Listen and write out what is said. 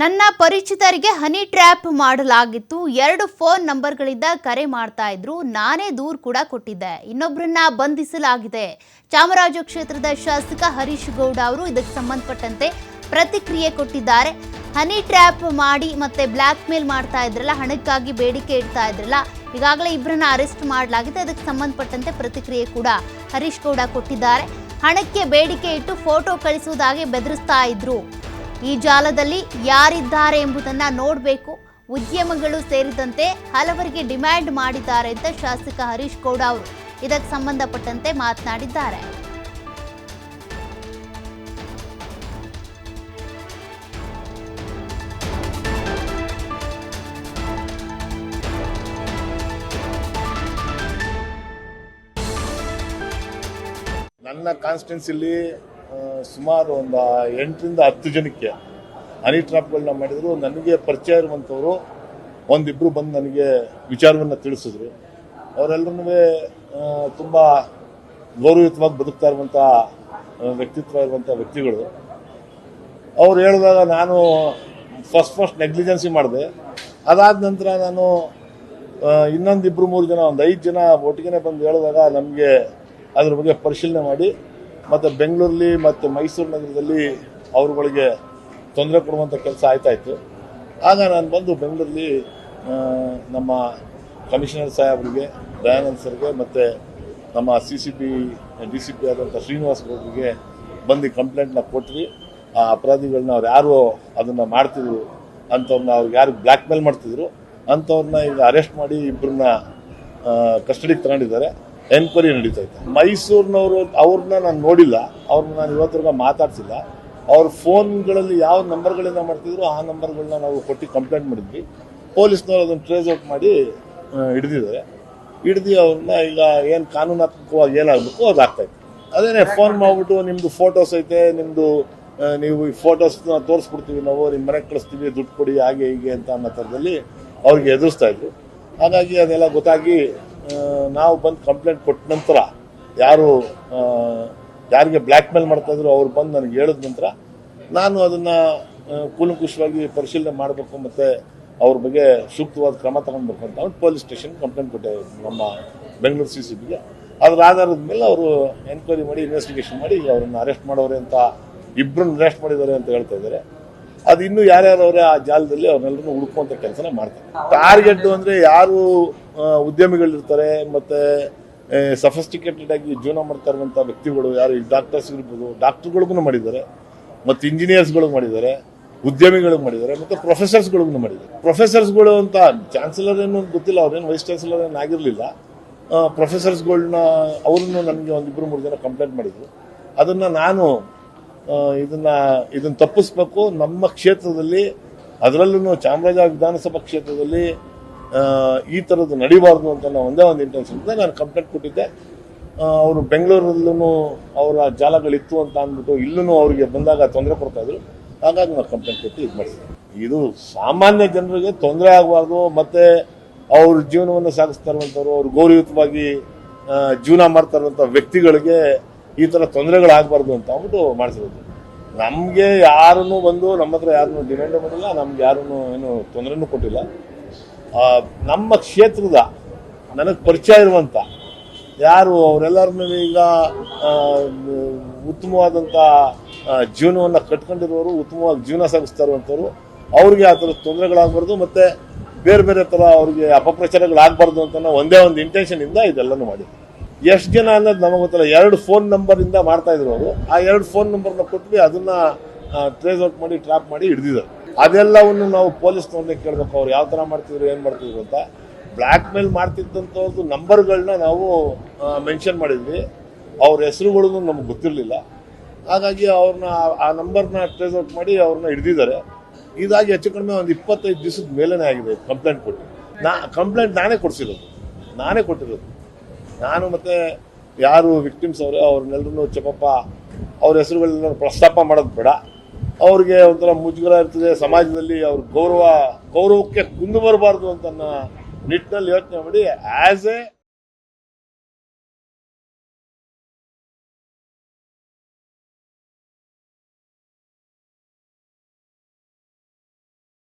ನನ್ನ ಪರಿಚಿತರಿಗೆ honey trap ಮಾಡಲಾಗಿತ್ತು. ಎರಡು ಫೋನ್ ನಂಬರ್ಗಳಿಂದ ಕರೆ ಮಾಡ್ತಾ ಇದ್ರು. ನಾನೇ ದೂರು ಕೂಡ ಕೊಟ್ಟಿದ್ದೆ. ಇನ್ನೊಬ್ಬರನ್ನ ಬಂಧಿಸಲಾಗಿದೆ. ಚಾಮರಾಜ ಕ್ಷೇತ್ರದ ಶಾಸಕ ಹರೀಶ್ ಗೌಡ ಅವರು ಇದಕ್ಕೆ ಸಂಬಂಧಪಟ್ಟಂತೆ ಪ್ರತಿಕ್ರಿಯೆ ಕೊಟ್ಟಿದ್ದಾರೆ. ಹನಿ ಟ್ರ್ಯಾಪ್ ಮಾಡಿ ಮತ್ತೆ ಬ್ಲ್ಯಾಕ್ ಮೇಲ್ ಮಾಡ್ತಾ ಇದ್ರಲ್ಲ, ಹಣಕ್ಕಾಗಿ ಬೇಡಿಕೆ ಇಡ್ತಾ ಇದ್ರಲ್ಲ, ಈಗಾಗಲೇ ಇಬ್ಬರನ್ನ ಅರೆಸ್ಟ್ ಮಾಡಲಾಗಿದೆ. ಅದಕ್ಕೆ ಸಂಬಂಧಪಟ್ಟಂತೆ ಪ್ರತಿಕ್ರಿಯೆ ಕೂಡ ಹರೀಶ್ ಗೌಡ ಕೊಟ್ಟಿದ್ದಾರೆ. ಹಣಕ್ಕೆ ಬೇಡಿಕೆ ಇಟ್ಟು ಫೋಟೋ ಕಳಿಸುವುದಾಗಿ ಬೆದರಿಸ್ತಾ ಇದ್ರು. ಈ ಜಾಲದಲ್ಲಿ ಯಾರಿದ್ದಾರೆ ಎಂಬುದನ್ನು ನೋಡಬೇಕು. ಉದ್ಯಮಗಳು ಸೇರಿದಂತೆ ಹಲವರಿಗೆ ಡಿಮ್ಯಾಂಡ್ ಮಾಡಿದ್ದಾರೆ ಅಂತ ಶಾಸಕ ಹರೀಶ್ ಗೌಡ ಅವರು. ಇದಕ್ಕೆ ಸಂಬಂಧಪಟ್ಟಂತೆ ಮಾತನಾಡಿದ್ದಾರೆ. ನನ್ನ ಕಾನ್ಸ್ಟಿಟ್ಯೂನ್ಸಿಲಿ ಸುಮಾರು ಒಂದು ಎಂಟರಿಂದ ಹತ್ತು ಜನಕ್ಕೆ ಹನಿ ಟ್ರಾಪ್ಗಳನ್ನ ಮಾಡಿದ್ರು. ನನಗೆ ಪರಿಚಯ ಇರುವಂಥವರು ಒಂದಿಬ್ಬರು ಬಂದು ನನಗೆ ವಿಚಾರವನ್ನು ತಿಳಿಸಿದ್ರು. ಅವರೆಲ್ಲರೂ ತುಂಬ ಗೌರವಯುತವಾಗಿ ಬದುಕ್ತಾ ಇರುವಂಥ ವ್ಯಕ್ತಿತ್ವ ಇರುವಂಥ ವ್ಯಕ್ತಿಗಳು. ಅವ್ರು ಹೇಳಿದಾಗ ನಾನು ಫಸ್ಟ್ ಫಸ್ಟ್ ನೆಗ್ಲಿಜೆನ್ಸಿ ಮಾಡಿದೆ. ಅದಾದ ನಂತರ ನಾನು ಇನ್ನೊಂದು ಇಬ್ಬರು ಮೂರು ಜನ, ಒಂದು ಐದು ಜನ ಒಟ್ಟಿಗೆ ಬಂದು ಹೇಳಿದಾಗ ನಮಗೆ ಅದ್ರ ಬಗ್ಗೆ ಪರಿಶೀಲನೆ ಮಾಡಿ ಮತ್ತು ಬೆಂಗಳೂರಲ್ಲಿ ಮತ್ತು ಮೈಸೂರು ನಗರದಲ್ಲಿ ಅವ್ರುಗಳಿಗೆ ತೊಂದರೆ ಕೊಡುವಂಥ ಕೆಲಸ ಆಯ್ತಾಯಿತ್ತು ಆಗ ನಾನು ಬಂದು ಬೆಂಗಳೂರಲ್ಲಿ ನಮ್ಮ ಕಮಿಷನರ್ ಸಾಹೇಬರಿಗೆ ದಯಾನಂದ್ ಸರ್ಗೆ ಮತ್ತು ನಮ್ಮ C C P D C P ಆದಂಥ ಶ್ರೀನಿವಾಸ್ ಗೌಡ್ರಿಗೆ ಬಂದು ಕಂಪ್ಲೇಂಟ್ನ ಕೊಟ್ವಿ. ಆ ಅಪರಾಧಿಗಳನ್ನ ಅವ್ರು ಯಾರು ಅದನ್ನು ಮಾಡ್ತಿದ್ರು ಅಂಥವ್ರನ್ನ ಅವ್ರಿಗೆ ಯಾರು ಬ್ಲ್ಯಾಕ್ ಮೇಲ್ ಮಾಡ್ತಿದ್ರು ಅಂಥವ್ರನ್ನ ಈಗ ಅರೆಸ್ಟ್ ಮಾಡಿ ಇಬ್ಬರನ್ನ ಕಸ್ಟಡಿಗೆ ತಗೊಂಡಿದ್ದಾರೆ. ಎನ್ಕ್ವೈರಿ ನಡೀತೈತೆ ಮೈಸೂರಿನವರು, ಅವ್ರನ್ನ ನಾನು ನೋಡಿಲ್ಲ. ಅವ್ರನ್ನ ನಾನು ಇವತ್ತರೆಗೂ ಮಾತಾಡ್ಸಿಲ್ಲ. ಅವ್ರ ಫೋನ್ಗಳಲ್ಲಿ ಯಾವ ನಂಬರ್ಗಳಿಂದ ಮಾಡ್ತಿದ್ರು, ಆ ನಂಬರ್ಗಳನ್ನ ನಾವು ಕೊಟ್ಟು ಕಂಪ್ಲೇಂಟ್ ಮಾಡಿದ್ವಿ. ಪೊಲೀಸ್ನವ್ರು ಅದನ್ನು ಟ್ರೇಸ್ ಔಟ್ ಮಾಡಿ ಹಿಡಿದಿದ್ದಾರೆ. ಹಿಡ್ದು ಅವ್ರನ್ನ ಈಗ ಏನು ಕಾನೂನಾತ್ಮಕವಾಗಿ ಏನಾಗಬೇಕು ಅದು ಇತ್ತು. ಅದೇನೆ ಫೋನ್ ಮಾಡಿಬಿಟ್ಟು ನಿಮ್ಮದು ಫೋಟೋಸ್ ಐತೆ ನಿಮ್ಮದು ನೀವು ಈ ಫೋಟೋಸ್ನ ತೋರಿಸ್ಬಿಡ್ತೀವಿ ನಾವು ನಿಮ್ಮ ಮನೆಗೆ ಕಳಿಸ್ತೀವಿ, ದುಡ್ಡು ಕೊಡಿ, ಹಾಗೆ ಹೀಗೆ ಅಂತ ಅನ್ನೋ ಥರದಲ್ಲಿ ಅವ್ರಿಗೆ ಎದುರಿಸ್ತಾ ಇದ್ರು. ಹಾಗಾಗಿ ಅದೆಲ್ಲ ಗೊತ್ತಾಗಿ ನಾವು ಬಂದು ಕಂಪ್ಲೇಂಟ್ ಕೊಟ್ಟ ನಂತರ ಯಾರು ಯಾರಿಗೆ ಬ್ಲ್ಯಾಕ್ ಮೇಲ್ ಮಾಡ್ತಾ ಇದ್ರು ಅವ್ರು ಬಂದು ನನಗೆ ಹೇಳಿದ ನಂತರ ನಾನು ಅದನ್ನು ಕೂಲಂಕುಷವಾಗಿ ಪರಿಶೀಲನೆ ಮಾಡಬೇಕು ಮತ್ತು ಅವ್ರ ಬಗ್ಗೆ ಸೂಕ್ತವಾದ ಕ್ರಮ ತಗೊಳ್ಬೇಕು ಅಂತ ಅವ್ರು ಪೊಲೀಸ್ ಸ್ಟೇಷನ್ ಕಂಪ್ಲೇಂಟ್ ಕೊಟ್ಟೆ ನಮ್ಮ ಬೆಂಗಳೂರು ಸಿ ಸಿ ಬಿಗೆ ಅದ್ರ ಆಧಾರದ ಮೇಲೆ ಅವರು ಎನ್ಕ್ವೈರಿ ಮಾಡಿ ಇನ್ವೆಸ್ಟಿಗೇಷನ್ ಮಾಡಿ ಅವ್ರನ್ನ ಅರೆಸ್ಟ್ ಮಾಡೋರೆ ಅಂತ ಇಬ್ಬರನ್ನ ಅರೆಸ್ಟ್ ಮಾಡಿದ್ದಾರೆ ಅಂತ ಹೇಳ್ತಾ ಇದ್ದಾರೆ. ಅದು ಇನ್ನೂ ಅವರೇ ಆ ಜಾಲದಲ್ಲಿ ಅವ್ರನ್ನೆಲ್ಲರೂ ಹುಡುಕುವಂಥ ಕೆಲಸನ ಮಾಡ್ತಾರೆ. ಟಾರ್ಗೆಟ್ ಅಂದರೆ ಯಾರು ಉದ್ಯಮಿಗಳಿರ್ತಾರೆ, ಮತ್ತು ಸಫಿಸ್ಟಿಕೇಟೆಡ್ ಆಗಿ ಜೀವನ ಮಾಡ್ತಾ ವ್ಯಕ್ತಿಗಳು ಯಾರು ಡಾಕ್ಟರ್ಸ್ ಇರ್ಬೋದು ಡಾಕ್ಟರ್ಗಳಿಗೂ ಮಾಡಿದ್ದಾರೆ, ಮತ್ತು ಇಂಜಿನಿಯರ್ಸ್ಗಳಿಗೂ ಮಾಡಿದ್ದಾರೆ, ಉದ್ಯಮಿಗಳಿಗೆ ಮಾಡಿದ್ದಾರೆ, ಮತ್ತು ಪ್ರೊಫೆಸರ್ಸ್ಗಳಿಗೂ ಮಾಡಿದ್ದಾರೆ. ಪ್ರೊಫೆಸರ್ಸ್ಗಳು ಅಂತ ಚಾನ್ಸಲರ್ ಏನು ಗೊತ್ತಿಲ್ಲ ಅವ್ರೇನು ವೈಸ್ ಚಾನ್ಸಲರ್ ಏನು ಆಗಿರಲಿಲ್ಲ. ಪ್ರೊಫೆಸರ್ಸ್ಗಳನ್ನ ಅವ್ರನ್ನು ನನಗೆ ಒಂದಿಬ್ಬರು ಮೂರು ಜನ ಕಂಪ್ಲೇಂಟ್ ಮಾಡಿದ್ರು. ಅದನ್ನು ನಾನು ಇದನ್ನ ಇದನ್ನ ತಪ್ಪಿಸ್ಬೇಕು. ನಮ್ಮ ಕ್ಷೇತ್ರದಲ್ಲಿ ಅದರಲ್ಲೂ ಚಾಮರಾಜ ವಿಧಾನಸಭಾ ಕ್ಷೇತ್ರದಲ್ಲಿ ಈ ಥರದ್ದು ನಡಿಬಾರ್ದು ಅಂತ ನಾನು ಒಂದೇ ಒಂದು ಇಂಟೆನ್ಷನ್ ನಾನು ಕಂಪ್ಲೇಂಟ್ ಕೊಟ್ಟಿದ್ದೆ. ಅವರು ಬೆಂಗಳೂರಲ್ಲೂ ಅವರ ಜಾಲಗಳಿತ್ತು ಅಂತ ಅಂದ್ಬಿಟ್ಟು ಇಲ್ಲೂ ಅವರಿಗೆ ಬಂದಾಗ ತೊಂದರೆ ಕೊಡ್ತಾ ಇದ್ರು ಹಾಗಾಗಿ ನಾವು ಕಂಪ್ಲೇಂಟ್ ಕೊಟ್ಟು ಇದು ಮಾಡಿದ್ವಿ ಇದು ಸಾಮಾನ್ಯ ಜನರಿಗೆ ತೊಂದರೆ ಆಗಬಾರ್ದು. ಮತ್ತೆ ಅವ್ರ ಜೀವನವನ್ನು ಸಾಗಿಸ್ತಾ ಇರುವಂಥವ್ರು ಅವ್ರು ಗೌರವಯುತವಾಗಿ ಜೀವನ ಮಾಡ್ತಾ ಇರುವಂಥ ವ್ಯಕ್ತಿಗಳಿಗೆ ಈ ಥರ ತೊಂದರೆಗಳಾಗಬಾರ್ದು ಅಂತ ಅಂದ್ಬಿಟ್ಟು ಮಾಡಿಸಿರೋದು. ನಮಗೆ ಯಾರನ್ನು ಬಂದು ನಮ್ಮ ಹತ್ರ ಯಾರನ್ನು ಡಿಮ್ಯಾಂಡ್ ಮಾಡಿಲ್ಲ, ನಮ್ಗೆ ಯಾರನ್ನು ಏನು ತೊಂದರೆನೂ ಕೊಟ್ಟಿಲ್ಲ. ನಮ್ಮ ಕ್ಷೇತ್ರದ ನನಗೆ ಪರಿಚಯ ಇರುವಂಥ ಯಾರು ಅವರೆಲ್ಲರನ್ನೂ ಈಗ ಉತ್ತಮವಾದಂಥ ಜೀವನವನ್ನು ಕಟ್ಕೊಂಡಿರೋರು, ಉತ್ತಮವಾಗಿ ಜೀವನ ಸಾಗಿಸ್ತಾ ಇರುವಂಥವ್ರು ಅವ್ರಿಗೆ ಆ ಥರ ತೊಂದರೆಗಳಾಗಬಾರ್ದು ಮತ್ತು ಬೇರೆ ಬೇರೆ ಥರ ಅವ್ರಿಗೆ ಅಪಪ್ರಚಾರಗಳಾಗಬಾರ್ದು ಅಂತ ಒಂದೇ ಒಂದು ಇಂಟೆನ್ಷನಿಂದ ಇದೆಲ್ಲನೂ ಮಾಡಿದ್ವಿ ಎಷ್ಟು ಜನ ಅನ್ನೋದು ನಮಗೆ ಗೊತ್ತಿಲ್ಲ. ಎರಡು ಫೋನ್ ನಂಬರಿಂದ ಮಾಡ್ತಾ ಇದ್ರು ಅವರು. ಆ ಎರಡು ಫೋನ್ ನಂಬರ್ನ ಕೊಟ್ವಿ, ಅದನ್ನ ಟ್ರೇಸ್ ಔಟ್ ಮಾಡಿ ಟ್ರಾಪ್ ಮಾಡಿ ಹಿಡಿದಿದ್ದಾರೆ ಅದೆಲ್ಲವನ್ನು ನಾವು ಪೊಲೀಸ್ನವ್ರನ್ನೇ ಕೇಳಬೇಕು, ಅವ್ರು ಯಾವ ಥರ ಮಾಡ್ತಿದ್ರು, ಏನು ಮಾಡ್ತಿದ್ರು ಅಂತ. ಬ್ಲ್ಯಾಕ್ ಮೇಲ್ ಮಾಡ್ತಿದ್ದಂಥವ್ರದ್ದು ನಂಬರ್ಗಳನ್ನ ನಾವು ಮೆನ್ಷನ್ ಮಾಡಿದ್ವಿ. ಅವ್ರ ಹೆಸರುಗಳನ್ನು ನಮ್ಗೆ ಗೊತ್ತಿರಲಿಲ್ಲ. ಹಾಗಾಗಿ ಅವ್ರನ್ನ ಆ ನಂಬರ್ನ ಟ್ರೇಸ್ ಔಟ್ ಮಾಡಿ ಅವ್ರನ್ನ ಹಿಡಿದಿದ್ದಾರೆ. ಇದಾಗಿ ಹೆಚ್ಚು ಕಡಿಮೆ ಒಂದು ಇಪ್ಪತ್ತೈದು ದಿವಸದ ಮೇಲೇ ಆಗಿದೆ ಕಂಪ್ಲೇಂಟ್ ಕೊಟ್ಟು ನಾ ಕಂಪ್ಲೇಂಟ್ ನಾನೇ ಕೊಡಿಸಿರೋದು. ನಾನೇ ಕೊಟ್ಟಿರೋದು. ನಾನು ಮತ್ತೆ ಯಾರು ವಿಕ್ಟಿಮ್ಸ್ ಅವರು ಅವ್ರನ್ನೆಲ್ಲರೂ ಚಪ್ಪಪ್ಪ ಅವ್ರ ಹೆಸರುಗಳನ್ನ ಪ್ರಸ್ತಾಪ ಮಾಡೋದು ಬೇಡ. ಅವ್ರಿಗೆ ಒಂಥರ ಮುಜುಗರ ಇರ್ತದೆ. ಸಮಾಜದಲ್ಲಿ ಅವ್ರ ಗೌರವ, ಗೌರವಕ್ಕೆ ಕುಂದು ಬರಬಾರ್ದು ಅಂತ ನಿಟ್ಟಿನಲ್ಲಿ ಯೋಚನೆ ಮಾಡಿ ಆ್ಯಸ್ ಎ